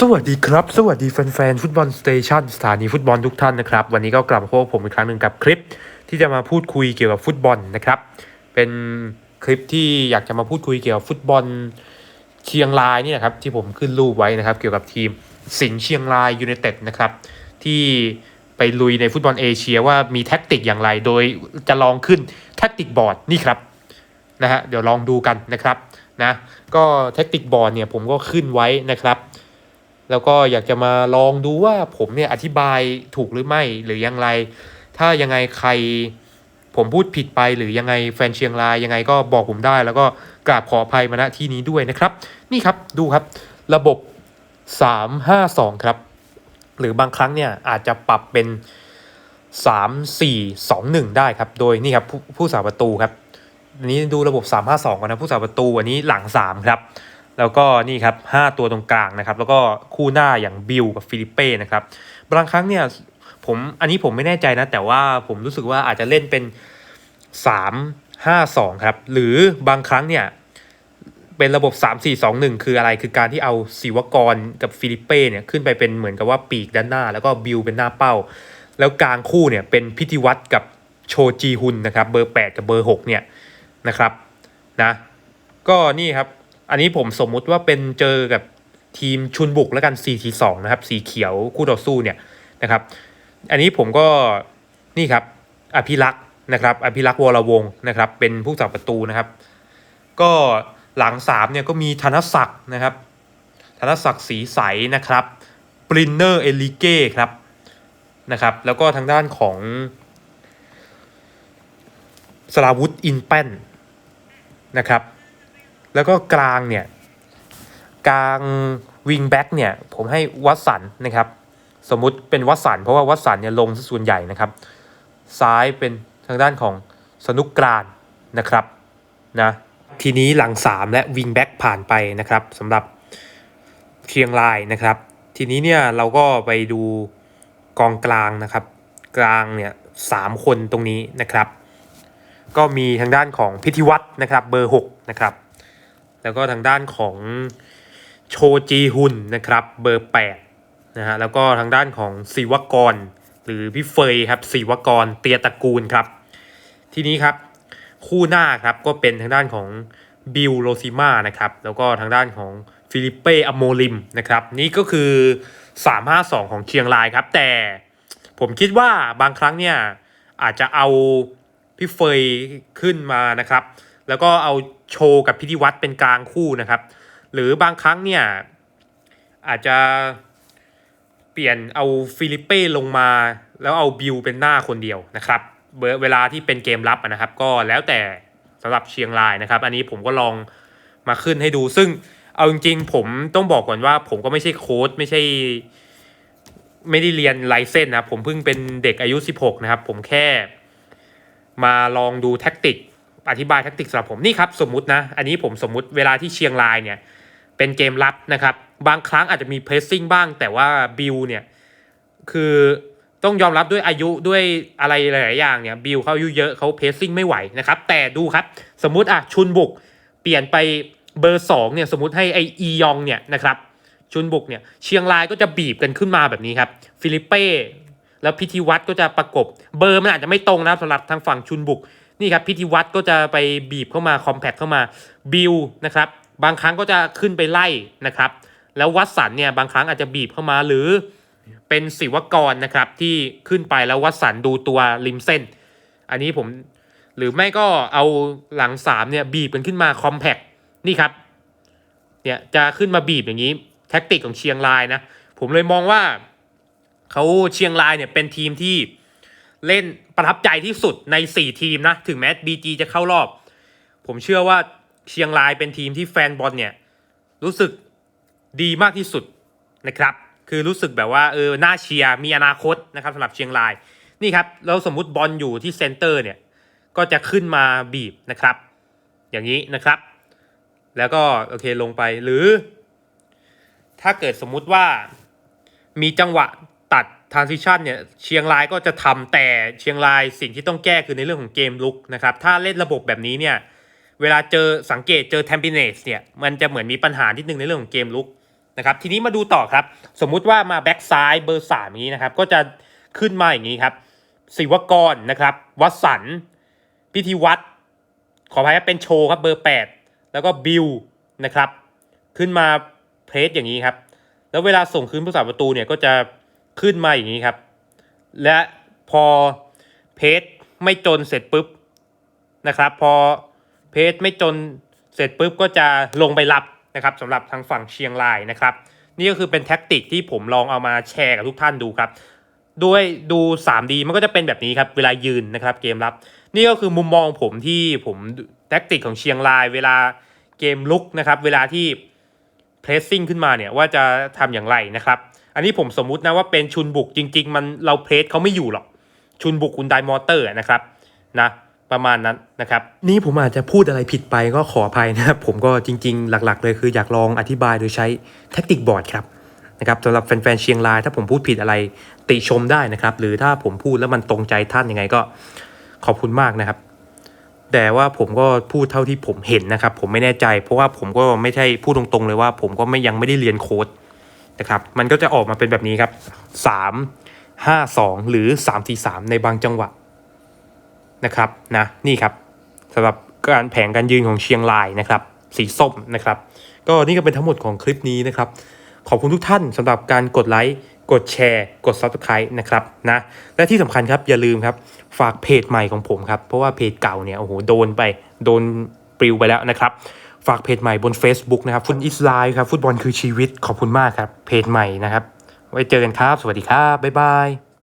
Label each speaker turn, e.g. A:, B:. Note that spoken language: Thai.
A: สวัสดีครับ สวัสดีแฟนๆฟุตบอลสเตชันสถานีฟุตบอลทุกท่านนะครับ วันนี้ก็กลับมาพบกับผมอีกครั้งหนึ่งกับคลิป ที่จะมาพูดคุยเกี่ยวกับฟุตบอลนะครับ เป็นคลิปที่อยากจะมาพูดคุยเกี่ยวกับฟุตบอลเชียงรายนี่นะครับที่ผมขึ้นรูปไว้นะครับ เกี่ยวกับทีมสิงห์เชียงรายยูไนเต็ดนะครับที่ไปลุยในฟุตบอลเอเชียว่ามีแท็กติกอย่างไร โดยจะลองขึ้นแท็กติกบอร์ดนี่ครับนะฮะเดี๋ยวลองดูกันนะครับนะก็แท็กติกบอร์ดเนี่ยผมก็ขึ้นไว้นะครับ แล้วก็อยากจะมาลองดูว่าผมเนี่ยอธิบายถูกหรือไม่หรือยังไร ถ้ายังไงใครผมพูดผิดไปหรือยังไงแฟนเชียงรายยังไงก็บอกผมได้ แล้วก็กราบขออภัยมาณที่นี้ด้วยนะครับ นี่ครับดูครับ ระบบ 352 ครับ หรือบางครั้งเนี่ยอาจจะปรับเป็น 3 4 2 1 ได้ครับ โดยนี่ครับผู้ผู้สาประตูครับอันนี้ดูระบบ 352ก่อนนะผู้สาประตูอันนี้หลัง 3 ครับ แล้วก็นี่ครับ 5 ตัวตรงกลางนะครับ แล้วก็คู่หน้าอย่างบิลกับฟิลิปเป้นะครับ บางครั้งเนี่ยผมอันนี้ผมไม่แน่ใจนะ แต่ว่าผมรู้สึกว่าอาจจะเล่นเป็น 3 5 2 ครับ หรือบางครั้งเนี่ย เป็นระบบ 3 4 2 1 คืออะไรคือการที่เอาศิวกรกับฟิลิปเป้เนี่ยขึ้นไปเป็นเหมือนกับว่าปีกด้านหน้า แล้วก็บิลเป็นหน้าเป้า แล้วกลางคู่เนี่ยเป็นพิธีวัตรกับโชจีฮุนนะครับ เบอร์ 8 กับเบอร์ 6 เนี่ยนะครับนะก็นี่ครับ อันนี้ผมสมมุติว่าเป็นเจอกับทีมชุนบุกแล้วกัน4ที2นะครับ สีเขียวคู่ต่อสู้เนี่ยนะครับ อันนี้ผมก็นี่ครับอภิรักษ์นะครับ อภิรักษ์วรวงศ์นะครับ เป็นผู้จับประตูนะครับ ก็หลังสามเนี่ยก็มีธนศักดิ์นะครับ ธนศักดิ์ศรีใสนะครับปรินเนอร์เอลิเก้ครับนะครับ แล้วก็ทางด้านของสราวุธอินแป้นนะครับ แล้วก็กลางเนี่ยกลางวิงแบ็กเนี่ยผมให้วัตสันนะครับสมมุติเป็นวัตสันเพราะว่าวัตสันเนี่ยลงส่วนใหญ่นะครับ ซ้ายเป็นทางด้านของสนุกกรานนะครับนะทีนี้หลัง 3 และวิงแบ็กผ่านไปนะครับสำหรับเชียงรายนะครับ ทีนี้เนี่ยเราก็ไปดูกองกลางนะครับ กลางเนี่ยสามคนตรงนี้นะครับ ก็มีทางด้านของพิธีวัตรนะครับเบอร์ 6 นะครับ แล้วก็ทางด้านของโชจีฮุนนะครับเบอร์8นะฮะแล้วก็ทางด้านของศิวกร หรือพี่เฟยครับศิวกรเตียตระกูลครับ ทีนี้ครับคู่หน้าครับก็เป็นทางด้านของบิลโรซิมานะครับแล้วก็ทางด้านของฟิลิปเป้อโมลิมนะครับนี่ก็คือ 352 ของเชียงรายครับ แต่ผมคิดว่าบางครั้งเนี่ยอาจจะเอาพี่เฟยขึ้นมานะครับ แล้วก็เอาโชว์กับพิธีวัตรเป็นกลางคู่นะครับ หรือบางครั้งเนี่ยอาจจะเปลี่ยนเอาฟิลิปเป้ลงมา แล้วเอาบิลเป็นหน้าคนเดียวนะครับเวลาที่เป็นเกมรับนะครับ ก็แล้วแต่สำหรับเชียงรายนะครับ อันนี้ผมก็ลองมาขึ้นให้ดู ซึ่งเอาจริงๆผมต้องบอกก่อนว่า ผมก็ไม่ใช่โค้ดไม่ใช่ ไม่ได้เรียนไลเซนส์นะผมเพิ่งเป็นเด็กอายุ 16 นะครับ ผมแค่มาลองดูแท็กติก อธิบายแท็กติกสำหรับผมนี่ครับสมมุตินะ อันนี้ผมสมมุติเวลาที่เชียงรายเนี่ยเป็นเกมรับนะครับ บางครั้งอาจจะมีเพรสซิ่งบ้าง แต่ว่าบิลเนี่ยคือต้องยอมรับด้วยอายุด้วยอะไรหลาย ๆ อย่างเนี่ยบิลเขาอายุเยอะเขาเพรสซิ่งไม่ไหวนะครับแต่ดูครับสมมุติอะชุนบุกเปลี่ยนไปเบอร์สองเนี่ยสมมติให้ไออียองเนี่ยนะครับชุนบุกเนี่ยเชียงรายก็จะบีบกันขึ้นมาแบบนี้ครับฟิลิปเป้ แล้วพิธีวัตรก็จะประกบเบอร์มันอาจจะไม่ตรงนะสำหรับทางฝั่งชุนบุกนี่ครับพิธีวัตรก็จะไปบีบเข้ามาคอมแพคเข้ามาบิลนะครับบางครั้งก็จะขึ้นไปไล่นะครับ แล้ววัตสันเนี่ยบางครั้งอาจจะบีบเข้ามาหรือเป็นศิวกรนะครับที่ขึ้นไปแล้ววัตสันดูตัวริมเส้น อันนี้ผมหรือไม่ก็เอาหลังสามเนี่ยบีบกันขึ้นมาคอมแพคนี่ครับเนี่ยจะขึ้นมาบีบอย่างนี้แท็กติกของเชียงรายนะ ผมเลยมองว่า เขาเชียงรายเนี่ยเป็นทีมที่เล่นประทับใจที่สุดใน 4 ทีมนะ ถึงแม้บีจีจะเข้ารอบ ผมเชื่อว่าเชียงรายเป็นทีมที่แฟนบอลเนี่ย รู้สึกดีมากที่สุดนะครับ คือรู้สึกแบบว่าเออน่าเชียร์มีอนาคตนะครับสำหรับเชียงรายนี่ครับแล้วสมมุติบอลอยู่ที่เซนเตอร์เนี่ยก็จะขึ้นมาบีบนะครับ อย่างนี้นะครับ แล้วก็โอเคลงไปหรือ ถ้าเกิดสมมุติว่ามีจังหวะ ตัด transition เนี่ยเชียงรายก็จะทำแต่เชียงรายสิ่งที่ต้องแก้คือในเรื่องของเกมลุกนะครับถ้าเล่นระบบแบบนี้เนี่ยเวลาเจอสังเกตเจอ t ทม p ิเนสเนี่ยมันจะเหมือนมีปัญหานิดนึงในเรื่องของเกมลุกนะครับทีนี้มาดูต่อครับ สมมุติว่ามาแบ็กซ้ายเบอร์สามนี้นะครับก็จะขึ้นมาอย่างนี้ครับศิวกรนะครับวัสันพิธีวัตรขออภัยครับเป็นโชครับเบอร์8แล้วก็บิลนะครับขึ้นมาเพรสอย่างนี้ครับแล้วเวลาส่งคืนผู้สาประตูเนี่ยก็จะ ขึ้นมาอย่างนี้ครับ และพอเพจไม่จนเสร็จปุ๊บนะครับ พอเพจไม่จนเสร็จปุ๊บก็จะลงไปรับนะครับสำหรับทางฝั่งเชียงรายนะครับ นี่ก็คือเป็นแท็กติกที่ผมลองเอามาแชร์กับทุกท่านดูครับด้วยดู 3D มันก็จะเป็นแบบนี้ครับ เวลายืนนะครับเกมรับ นี่ก็คือมุมมองผมที่ผมแท็กติกของเชียงราย เวลาเกมลุกนะครับ เวลาที่ เพรสซิ่งขึ้นมาเนี่ยว่าจะทำอย่างไรนะครับ อันนี้ผมสมมุตินะว่าเป็นชุนบุกจริง ๆ มันเราเพรสเขาไม่อยู่หรอก ชุนบุกคุณไดมอเตอร์นะครับนะประมาณนั้นนะครับ นี่ผมอาจจะพูดอะไรผิดไปก็ขออภัยนะครับ ผมก็จริง ๆ หลัก ๆ เลยคืออยากลองอธิบายโดยใช้แท็กติกบอร์ดครับนะครับสำหรับแฟนๆเชียงราย ถ้าผมพูดผิดอะไรติชมได้นะครับ หรือถ้าผมพูดแล้วมันตรงใจท่านยังไงก็ขอบคุณมากนะครับ แต่ว่าผมก็พูดเท่าที่ผมเห็นนะครับ ผมไม่แน่ใจ เพราะว่าผมก็ไม่ใช่พูดตรงๆ เลยว่า ผมก็ไม่ยังไม่ได้เรียนโค้ดนะครับ มันก็จะออกมาเป็นแบบนี้ครับสามห้าสองหรือสามทีสามในบางจังหวะนะครับนะนี่ครับสำหรับการแผงการยืนของเชียงรายนะครับ สีส้มนะครับ ก็นี่ก็เป็นทั้งหมดของคลิปนี้นะครับ ขอบคุณทุกท่านสำหรับการกดไลค์ กดแชร์ กด Subscribe นะครับนะและที่สำคัญครับอย่าลืมครับฝากเพจใหม่ของผมครับ เพราะว่าเพจเก่าเนี่ยโอ้โหโดนไปโดนปลิวไปแล้วนะครับ ฝากเพจใหม่บน Facebook นะครับฟุตอิสไลครับฟุตบอลคือชีวิตขอบคุณมากครับเพจใหม่นะครับ ไว้เจอกันครับ สวัสดีครับบ๊ายบาย